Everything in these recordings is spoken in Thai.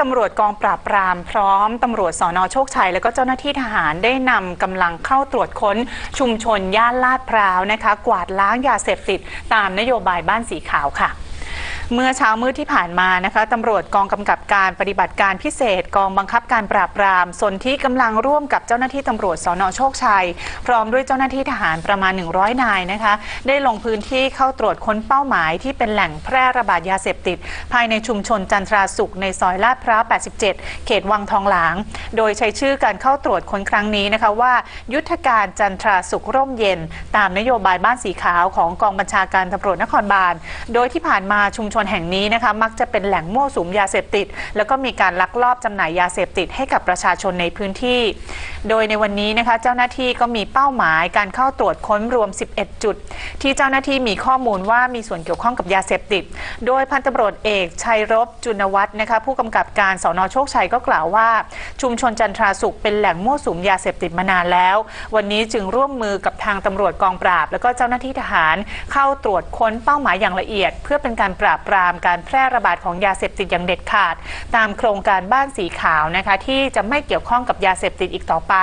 ตำรวจกองปราบปรามพร้อมตำรวจสอนอโชคชัย และก็เจ้าหน้าที่ทหารได้นำกำลังเข้าตรวจค้นชุมชนย่านลาดพร้าวนะคะ กวาดล้างยาเสพติดตามนโยบายบ้านสีขาวค่ะ เมื่อเช้ามืดที่ผ่านมานะคะตำรวจกองกำกับการปฏิบัติการพิเศษ กองบังคับการปราบปรามส่วนที่กำลังร่วมกับเจ้าหน้าที่ตำรวจสอนอโชคชัย พร้อมด้วยเจ้าหน้าที่ทหารประมาณ 100 นายนะคะ ได้ลงพื้นที่เข้าตรวจค้นเป้าหมายที่เป็นแหล่งแพร่ระบาดยาเสพติด ภายในชุมชนจันทราสุขในซอยลาดพร้าว 87 เขตวังทองหลาง โดยใช้ชื่อการเข้าตรวจค้นครั้งนี้นะคะว่า ยุทธการจันทราสุขร่มเย็น ตามนโยบายบ้านสีขาวของกองบัญชาการตำรวจนครบาล โดยที่ผ่านมาชุมชนนแห่งนี้นะคะมักจะเป็นแหล่งมั่วสุมยาเสพติด แล้วก็มีการลักลอบจำหน่ายยาเสพติดให้กับประชาชนในพื้นที่ โดยในวันนี้นะคะเจ้าหน้าที่ก็มีเป้าหมายการเข้าตรวจค้นรวม 11 จุด ที่เจ้าหน้าที่มีข้อมูลว่ามีส่วนเกี่ยวข้องกับยาเสพติด โดยพันตำรวจเอกชัยรบจุนวัฒน์นะคะผู้กำกับการสอนอโชคชัยก็กล่าวว่า ชุมชนจันทราสุขเป็นแหล่งมั่วสุมยาเสพติดมานานแล้ว วันนี้จึงร่วมมือกับทางตำรวจกองปราบ แล้วก็เจ้าหน้าที่ทหารเข้าตรวจค้นเป้าหมายอย่างละเอียด เพื่อเป็นการปราบปรามการแพร่ระบาดของยาเสพติดอย่างเด็ดขาด ตามโครงการบ้านสีขาวนะคะที่จะไม่เกี่ยวข้องกับยาเสพติดอีกต่อไป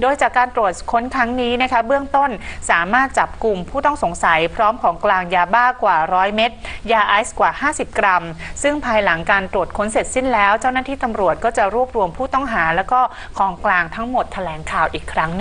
โดยจากการตรวจค้นครั้งนี้นะคะเบื้องต้นสามารถจับกลุ่มผู้ต้องสงสัยพร้อมของกลางยาบ้ากว่า 100 เม็ดยาไอซ์กว่า 50 กรัม ซึ่งภายหลังการตรวจค้นเสร็จสิ้นแล้ว เจ้าหน้าที่ตำรวจก็จะรวบรวมผู้ต้องหา แล้วก็ของกลางทั้งหมดแถลงข่าวอีกครั้ง